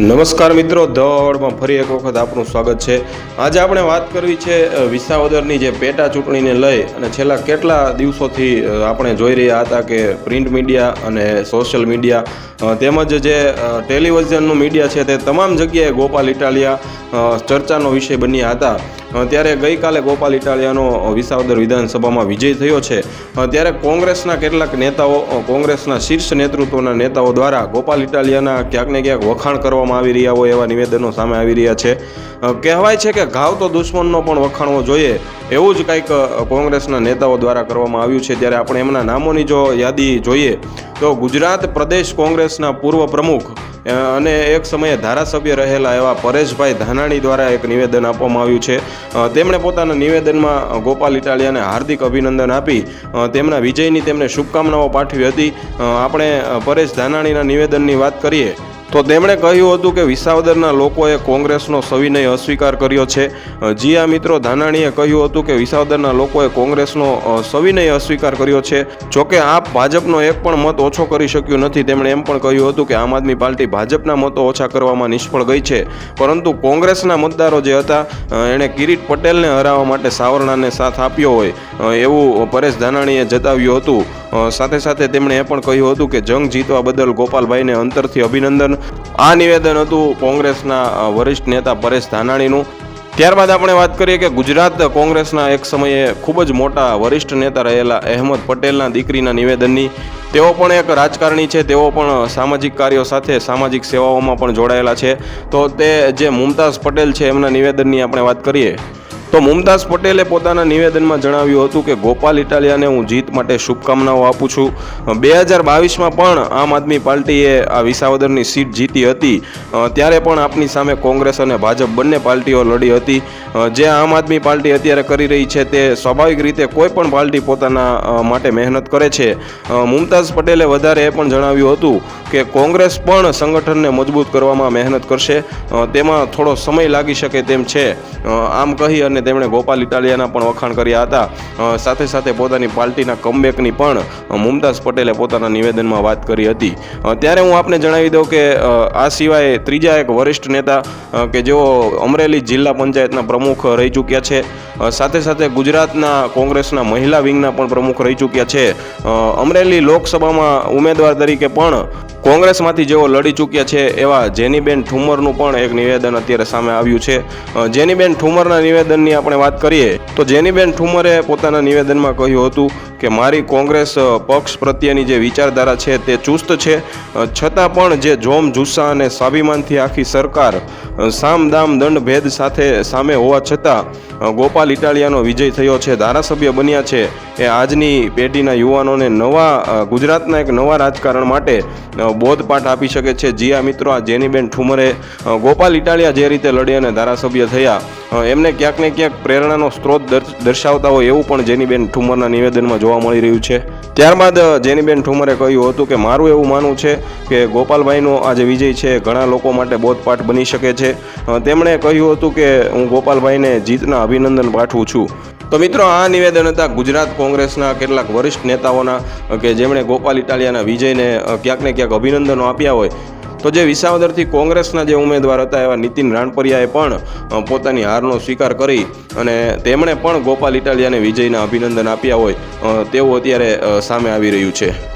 નમસ્કાર મિત્રો, દોડમાં ફરી એક વખત આપનું સ્વાગત છે. આજે આપણે વાત કરવી છે વિસાવદરની જે પેટા ચૂંટણીને લઈ અને છેલ્લા કેટલા દિવસોથી આપણે જોઈ રહ્યા હતા કે પ્રિન્ટ મીડિયા અને સોશિયલ મીડિયા તેમજ જે ટેલિવિઝનનું મીડિયા છે તે તમામ જગ્યાએ ગોપાલ ઇટાલિયા ચર્ચાનો વિષય બન્યા હતા. ત્યારે ગઈકાલે ગોપાલ ઇટાલિયાનો વિસાવદર વિધાનસભામાં વિજય થયો છે. ત્યારે કોંગ્રેસના કેટલાક નેતાઓ કોંગ્રેસના શીર્ષ નેતૃત્વના નેતાઓ દ્વારા ગોપાલ ઇટાલિયાના ક્યાંક ને ક્યાંક વખાણ કરવામાં આવી રહ્યા હોય એવા નિવેદનો સામે આવી રહ્યા છે. કહેવાય છે કે ઘાવ તો દુશ્મનનો પણ વખાણવો જોઈએ, એવું જ કંઈક કોંગ્રેસના નેતાઓ દ્વારા કરવામાં આવ્યું છે. ત્યારે આપણે એમના નામોની જો યાદી જોઈએ, તો ગુજરાત પ્રદેશ કોંગ્રેસના પૂર્વ પ્રમુખ અને એક સમયે ધારાસભ્ય રહેલા એવા પરેશભાઈ ધાનાણી દ્વારા એક નિવેદન આપવામાં આવ્યું છે. તેમણે પોતાના નિવેદનમાં ગોપાલ ઇટાલિયાને હાર્દિક અભિનંદન આપી. તેમના વિજયની તેમને શુભકામનાઓ પાઠવી હતી. આપણે પરેશ ધાનાણીના નિવેદનની વાત કરીએ. તો તેમણે કહ્યું હતું કે વિસાવદરના લોકોએ કોંગ્રેસનો સવિનય અસ્વીકાર કર્યો છે. અ, જી આ મિત્રો ધાનાણીએ કહ્યું હતું કે વિસાવદરના લોકોએ કોંગ્રેસનો સવિનય અસ્વીકાર કર્યો છે. જોકે આપ ભાજપનો એક પણ મત ઓછો કરી શક્યું નથી. તેમણે એમ પણ કહ્યું હતું કે આમ આદમી પાર્ટી ભાજપના મતો ઓછા કરવામાં નિષ્ફળ ગઈ છે. પરંતુ કોંગ્રેસના મતદારો જે હતા એણે કિરીટ પટેલને હરાવવા માટે સાવરણાને સાથ આપ્યો હોય એવું પરેશ ધાનાણીએ જતાવ્યું હતું. સાથે સાથે તેમણે એ પણ કહ્યું હતું કે જંગ જીતવા બદલ ગોપાલભાઈને અંતરથી અભિનંદન. આ નિવેદન હતું કોંગ્રેસના વરિષ્ઠ નેતા પરેશ ધાનાણીનું. ત્યારબાદ આપણે વાત કરીએ કે ગુજરાત કોંગ્રેસના એક સમયે ખૂબ જ મોટા વરિષ્ઠ નેતા રહેલા અહેમદ પટેલના દીકરીના નિવેદનની. તેઓ પણ એક રાજકારણી છે, તેઓ પણ સામાજિક કાર્યો સાથે સામાજિક સેવાઓમાં પણ જોડાયેલા છે. તો તે જે મુમતાઝ પટેલ છે, એમના નિવેદનની આપણે વાત કરીએ. તો મુમતાઝ પટેલે પોતાના નિવેદનમાં જણાવ્યું હતું કે, ગોપાલ ઇટાલિયાને હું જીત માટે શુભકામનાઓ આપું છું. બે હજાર બાવીસમાં પણ આમ આદમી પાર્ટીએ આ વિસાવદરની સીટ જીતી હતી. ત્યારે પણ આપની સામે કોંગ્રેસ અને ભાજપ બંને પાર્ટીઓ લડી હતી. જે આમ આદમી પાર્ટી અત્યારે કરી રહી છે તે સ્વાભાવિક રીતે કોઈ પણ પાર્ટી પોતાના માટે મહેનત કરે છે. મુમતાઝ પટેલે વધારે એ પણ જણાવ્યું હતું કે, કોંગ્રેસ પણ સંગઠનને મજબૂત કરવામાં મહેનત કરશે. તેમાં થોડો સમય લાગી શકે તેમ છે. આમ કહી અને તેમણે ગોપાલ ઇટાલિયાના પણ વખાણ કર્યા હતા. સાથે સાથે પોતાની પાર્ટીના કમબેકની પણ મુમતાઝ પટેલે પોતાના નિવેદનમાં વાત કરી હતી. ત્યારે હું આપને જણાવી દઉં કે આ સિવાય ત્રીજા એક વરિષ્ઠ નેતા કે જેઓ અમરેલી જિલ્લા પંચાયતના પ્રમુખ રહી ચૂક્યા છે. સાથે સાથે ગુજરાતના કોંગ્રેસના મહિલા વિંગના પણ પ્રમુખ રહી ચૂક્યા છે. અમરેલી લોકસભામાં ઉમેદવાર તરીકે પણ કોંગ્રેસમાંથી જેઓ લડી ચૂક્યા છે એવા જેનીબેન ઠુમરનું પણ એક નિવેદન અત્યારે સામે આવ્યું છે. જેનીબેન ઠુમરના નિવેદનની આપણે વાત કરીએ, તો જેનીબેન ઠુમરે પોતાના નિવેદનમાં કહ્યું હતું કે મારી કોંગ્રેસ પક્ષ પ્રત્યેની જે વિચારધારા છે તે ચુસ્ત છે. છતાં પણ જે જોમ જુસ્સા અને સ્વાભિમાનથી આખી સરકાર સામ દામ દંડ ભેદ સાથે સામે હોવા છતાં ગોપાલ ઇટાલિયાનો વિજય થયો છે, ધારાસભ્ય બન્યા છે. એ આજની પેઢીના યુવાનોને નવા ગુજરાતના એક નવા રાજકારણ માટે બોધપાઠ આપી શકે છે. જીયા મિત્રો, આ જેનીબેન ઠુમરે ગોપાલ ઇટાલિયા જે રીતે લડી અને ધારાસભ્ય થયા એમને ક્યાંક ને ક્યાંક પ્રેરણાનો સ્ત્રોત દર- દર્શાવતા હોય એવું પણ જેનીબેન ઠુમરના નિવેદનમાં જોવા મળી રહ્યું છે. ત્યારબાદ જેનીબેન ઠુમરે કહ્યું હતું કે, મારું એવું માનવું છે કે, ગોપાલભાઈનો આ જે વિજય છે, ઘણા લોકો માટે બોધપાઠ બની શકે છે. તેમણે કહ્યું હતું કે, હું ગોપાલભાઈને જીતના અભિનંદન પાઠવું છું. તો મિત્રો, આ નિવેદન હતા ગુજરાત કોંગ્રેસના કેટલાક વરિષ્ઠ નેતાઓના, કે જેમણે ગોપાલ ઇટાલિયાના વિજયને ક્યાંક ને ક્યાંક અભિનંદનો આપ્યા હોય. તો જે વિસાવદરથી કોંગ્રેસના જે ઉમેદવાર હતા એવા નીતિન રાણપરિયાએ પણ પોતાની હારનો સ્વીકાર કરી અને તેમણે પણ ગોપાલ ઇટાલિયાને વિજયના અભિનંદન આપ્યા હોય તેવું અત્યારે સામે આવી રહ્યું છે.